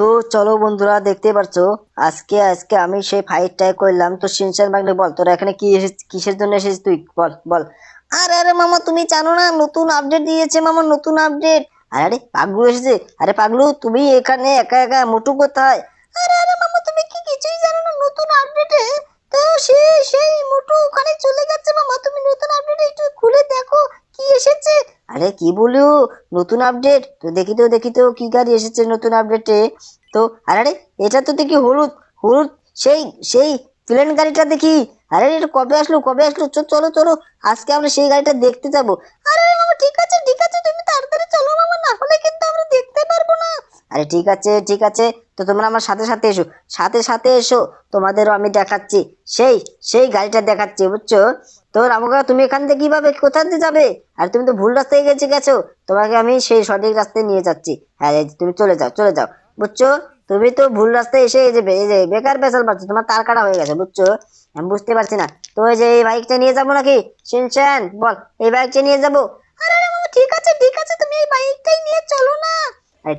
তো চলো বন্ধুরা, দেখতে পারছ? আজকে আজকে আমি সেই ফাইটটাই করলাম। তো সিনচান বাগলে বল, তোরা এখানে কি কিসের জন্য এসেছিস তুই? বল বল। আরে আরে মামা, তুমি জানো না, নতুন আপডেট দিয়েছে মামা, নতুন আপডেট আরে আরে, পাগলু এসেছে। আরে, পাগলু, তুমি এখানে একা একা মোটু কোথায়? আরে আরে মামা, তুমি কি কিছুই জানো না, নতুন আপডেটে তো সেই সেই মোটু ওখানে চলে গেছে মামা তুমি নতুন আপডেটে একটু খুলে দেখো কি এসেছে আরে কি বলো নতুন আপডেট তো দেখি তো দেখি তো কি গাড়ি এসেছে নতুন আপডেটে তো আরে, এটা তো দেখি হলুদ হলুদ, সেই সেই প্লেন গাড়িটা দেখি। আরে, এটা কবে আসলো কবে আসলো? চলো চলো আজকে আমরা সেই গাড়িটা দেখতে যাব। আরে মামা ঠিক আছে ঠিক আছে, তুমি তাড়াতাড়ি চলো মামা, না হলে কিন্তু আমরা দেখতে পারব না। আরে, ঠিক আছে ঠিক আছে, তো তোমরা আমার সাথে সাথে এসো, সাথে সাথে এসো। তোমাদেরও আমি দেখাচ্ছি, সেই সেই গাড়িটা দেখাচ্ছি, বুঝছ? তো রামকা তুমি এখান থেকে কীভাবে কোথা দিয়ে যাবে? আর তুমি তো ভুল রাস্তায় গেছে, গেছো। তোমাকে আমি সেই সঠিক রাস্তায় নিয়ে যাচ্ছি। হ্যাঁ তুমি চলে যাও চলে যাও। বুঝছ? তুমি তো ভুল রাস্তায় এসে এই যে এই যে বেকার বেসাল পাচ্ছ, তোমার তার কাটা হয়ে গেছে, বুঝছ? আমি বুঝতে পারছি না। তো যে এই বাইকটা নিয়ে যাব নাকি? শিনচান বল, এই বাইকটা নিয়ে যাব? ঠিক আছে ঠিক আছে, তুমি এই বাইকটাই নিয়ে চলো না।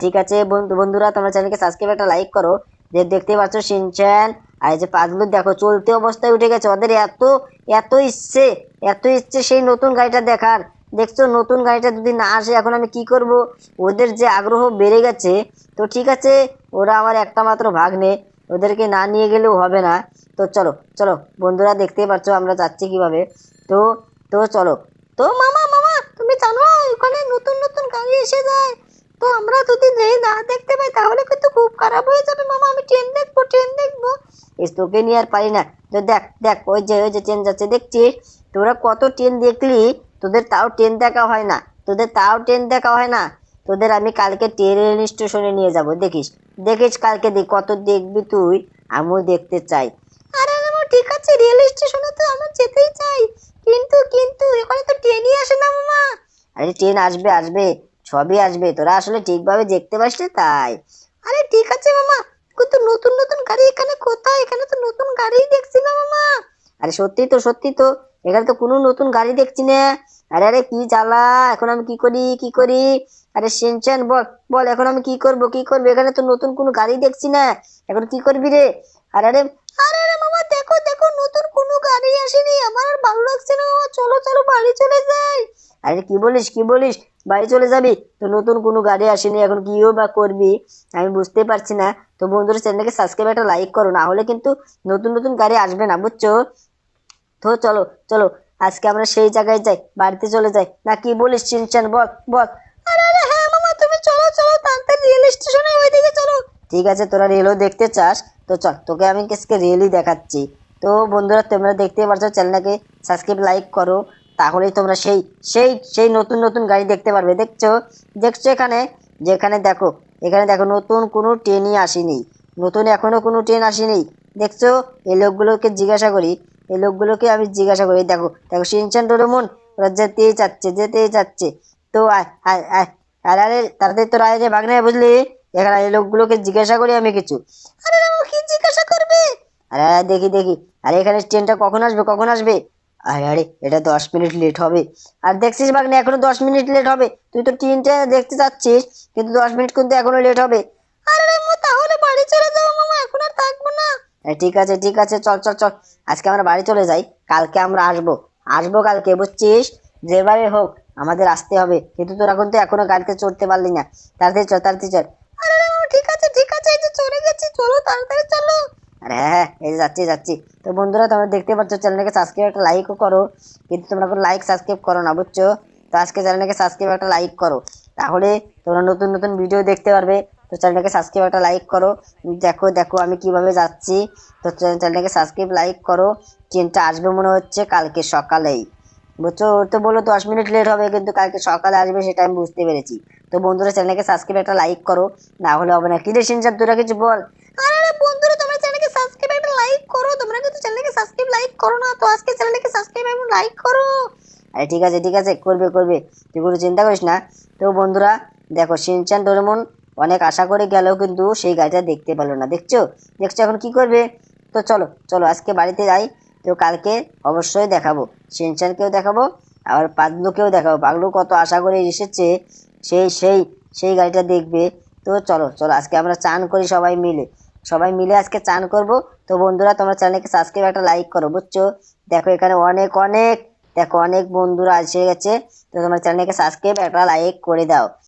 ঠিক আছে, বন্ধু, বন্ধুরা, তোমরা চ্যানেলকে সাবস্ক্রাইব একটা লাইক করো। যে দেখতে পাচ্ছ শিনচান আর এই যে পাগলু দেখো, চলতে অবস্থায় উঠে গেছে। ওদের এত এত ইচ্ছে এত ইচ্ছে সেই নতুন গাড়িটা দেখার। দেখছ, নতুন গাড়িটা যদি না আসে, এখন আমি কি করব? ওদের যে আগ্রহ বেড়ে গেছে, তো ঠিক আছে, ওরা আমার একটা মাত্র ভাগ্নে। ওদেরকে না নিয়ে গেলেও হবে না। তো চলো চলো, বন্ধুরা দেখতেই পাচ্ছ আমরা যাচ্ছি কীভাবে। তো তো চলো। তো মামা মামা, তুমি জানো ওখানে নতুন নতুন গাড়ি এসে যায়। তো আমরা যদি যেই না দেখতে পাই তাহলে কিন্তু খুব খারাপ হয়ে যাবে মামা। আমি ট্রেন দেখব ট্রেন দেখব। তোকে নিয়ে আর পারি না। তো দেখ দেখ ওই যে ওই যে ট্রেন যাচ্ছে দেখছিস? তোরা কত ট্রেন দেখলি? তোদের তাও ট্রেন দেখা হয় না। তোদের তাও ট্রেন দেখা হয় না। তোদের আমি কালকে ট্রেন স্টেশনে নিয়ে যাব দেখিস? দেখিস কালকে দেখ কত দেখবি তুই? আমিও দেখতে চাই। আরে মামা ঠিক আছে রেল স্টেশনে তো আমার যেতেই চাই। কিন্তু কিন্তু এখানে তো ট্রেনই আসে না মামা। আরে ট্রেন আসবে আসবে। সবই আসবে। তোরা আসলে ঠিকভাবে দেখতে পাস তাই। আরে ঠিক আছে মামা, কিন্তু নতুন নতুন গাড়ি এখানে কোথায়? এখানে তো নতুন গাড়িই দেখছি না মামা। আরে সত্যি তো সত্যি তো, এখানে তো কোনো নতুন গাড়ি দেখছি না। আরে আরে কি জ্বালা, এখন আমি কি করি কি করি? আরে সিনচান বল বল, এখন আমি কি করব, কি করব? এখানে তো নতুন কোনো গাড়ি দেখছি না। এখন কি করবি রে? আরে আরে আরে আরে মামা, দেখো দেখো, নতুন কোনো গাড়ি আসেনি। আমার আর ভালো লাগছে না চলো চলো, বাড়ি চলে যাই। আরে কি বলিস কি বলিস? বাড়ি চলে যাবি? তো নতুন কোনো গাড়ি আসেনি, এখন কিও বা করবি? আমি বুঝতে পারছি না। তো বন্ধুরা চ্যানেলকে সাবস্ক্রাইব একটা লাইক করো, না হলে কিন্তু নতুন নতুন গাড়ি আসবে না, বুঝছ? তো চলো চলো, আজকে আমরা সেই জায়গায় যাই, বাড়িতে চলে যাই। না, কি বলিস, চিনচান, বল বল। আরে আরে হ্যাঁ মামা, তুমি চলো চলো, তাড়াতাড়ি স্টেশনে চলো। ঠিক আছে, তোরা রেলও দেখতে চাস। তো চল, তোকে আমি আজকে রেলই দেখাচ্ছি। তো বন্ধুরা, তোমরা দেখতে পারছ চ্যানেলটাকে সাবস্ক্রাইব লাইক করো। তাহলেই তোমরা সেই সেই সেই নতুন নতুন গাড়ি দেখতে পারবে। দেখছ? দেখছ এখানে? যেখানে দেখো, এখানে দেখো নতুন কোনো ট্রেনই আসেনি। নতুন এখনও কোনো ট্রেন আসেনি। দেখছ? এই লোকগুলোকে জিজ্ঞাসা করি। এই লোকগুলোকে আমি জিজ্ঞাসা করি। দেখো দেখো, সিনচান ডোরেমন ওরা যেতেই চাচ্ছে যেতেই চাচ্ছে। তো আরে আরে, তাড়াতাড়ি তোর আয় রে ভাগনে বুঝলি? এখানে এই লোকগুলোকে জিজ্ঞাসা করি আমি কিছু। আরে কি জিজ্ঞাসা করবে? আরে দেখি দেখি। আরে, এখানে ট্রেনটা কখন আসবে? কখন আসবে? আরে আরে, এটা দশ মিনিট লেট হবে। আর দেখছিস বাগনে, এখনও দশ মিনিট লেট হবে। তুই তো ট্রেনটা দেখতে যাচ্ছিস, কিন্তু দশ মিনিট কিন্তু এখনও লেট হবে। আরে তাহলে বাড়ি চলে যাও মামা, এখন আর থাকব না। ঠিক আছে ঠিক আছে, চল চল চল। আজকে আমরা বাড়ি চলে যাই, কালকে আমরা আসব। আসব কালকে, বুঝছিস? যেভাবে হোক, আমাদের আসতে হবে। কিন্তু তোরা কিন্তু এখনও গাড়িতে চড়তে পারলি না। তাড়াতাড়ি চল তাড়াতাড়ি চল। আরে ঠিক আছে ঠিক আছে, এই যে চলে গেছি, চলো, তাড়াতাড়ি চলো। আরে হ্যাঁ এই যাচ্ছি যাচ্ছি। তো বন্ধুরা, তোমরা দেখতে পাচ্ছ চ্যানেলটাকে সাবস্ক্রাইব একটা লাইকও করো। কিন্তু তোমরা কোনো লাইক সাবস্ক্রাইব করো না, বুঝছ? তো আজকে চ্যানেলটাকে সাবস্ক্রাইব একটা লাইক করো। তাহলে তোমরা নতুন নতুন ভিডিও দেখতে পারবে। তো চ্যানেলটাকে সাবস্ক্রাইব একটা লাইক করো। দেখো দেখো আমি কীভাবে যাচ্ছি। তো চ্যানেলটাকে সাবস্ক্রাইব লাইক করো। ট্রেনটা আসবে মনে হচ্ছে কালকে সকালেই। বুঝছ? ওর তো বলো, দশ মিনিট লেট হবে, কিন্তু কালকে সকালে আসবে সেটা আমি বুঝতে পেরেছি। তো বন্ধুরা চ্যানেলকে সাবস্ক্রাইব একটা লাইক করো। না হলে হবে না। কি রে সিনচান তোরা কিছু বল আরে বন্ধুরা তোমরা চ্যানেলকে সাবস্ক্রাইব একটা লাইক করো তোমরা কিন্তু চ্যানেলকে সাবস্ক্রাইব লাইক করো না তো আজকে চ্যানেলকে সাবস্ক্রাইব এবং লাইক করো। আরে ঠিক আছে ঠিক আছে, করবে করবে। তুই কোনো চিন্তা করিস না। তো বন্ধুরা, দেখো সিনচান ডোরেমন অনেক আশা করে গেলেও কিন্তু সেই গাড়িটা দেখতে পেল না। দেখছ? দেখছ এখন কি করবে? তো চলো চলো, আজকে বাড়িতে যাই। তো কালকে অবশ্যই দেখাবো। সিনচানকেও দেখাবো আবার পাগলুকেও দেখাবো। পাগলু কত আশা করে এসেছে, সেই সেই সেই গাড়িটা দেখবে। তো চলো চলো, আজকে আমরা চান করি সবাই মিলে। সবাই মিলে আজকে চান করব। তো বন্ধুরা, তোমরা চ্যানেলকে সাবস্ক্রাইব একটা লাইক করো, বুঝছ? দেখো, এখানে অনেক অনেক, দেখো, অনেক বন্ধুরা এসে গেছে। তো তোমার চ্যানেলকে সাবস্ক্রাইব একটা লাইক করে দাও।